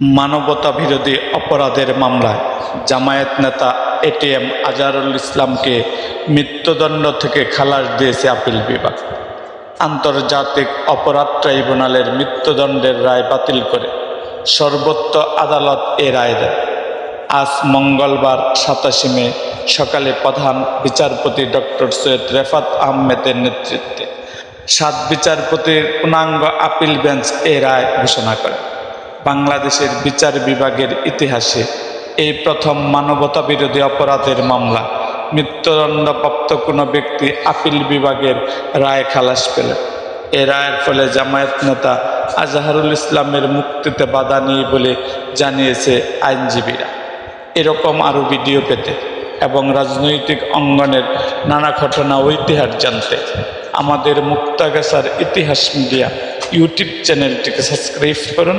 মানবতা বিরোধী অপরাধের মামলায় জামায়াত নেতা এটিএম আজহারুল ইসলামকে মৃত্যুদণ্ড থেকে খালাস দিয়েছে আপিল বিভাগ। আন্তর্জাতিক অপরাধ ট্রাইব্যুনালের মৃত্যুদণ্ডের রায় বাতিল করে সর্বোচ্চ আদালত এ রায় দেয়। আজ মঙ্গলবার সাতাশে মে সকালে প্রধান বিচারপতি ডক্টর সৈয়দ রেফাত আহমেদের নেতৃত্বে সাত বিচারপতির পূর্ণাঙ্গ আপিল বেঞ্চ এ রায় ঘোষণা করে। বাংলাদেশের বিচার বিভাগের ইতিহাসে এই প্রথম মানবতা বিরোধী অপরাধের মামলা মৃত্যুদণ্ডপ্রাপ্ত কোনো ব্যক্তি আপিল বিভাগের রায় খালাস পেলেন। এ রায়ের ফলে জামায়াত নেতা আজহারুল ইসলামের মুক্তিতে বাধা নেই বলে জানিয়েছে আইনজীবীরা। এরকম আরও ভিডিও পেতে এবং রাজনৈতিক অঙ্গনের নানা ঘটনা ও ইতিহাস জানতে আমাদের মুক্তাগাছার ইতিহাস মিডিয়া ইউটিউব চ্যানেলটিকে সাবস্ক্রাইব করুন।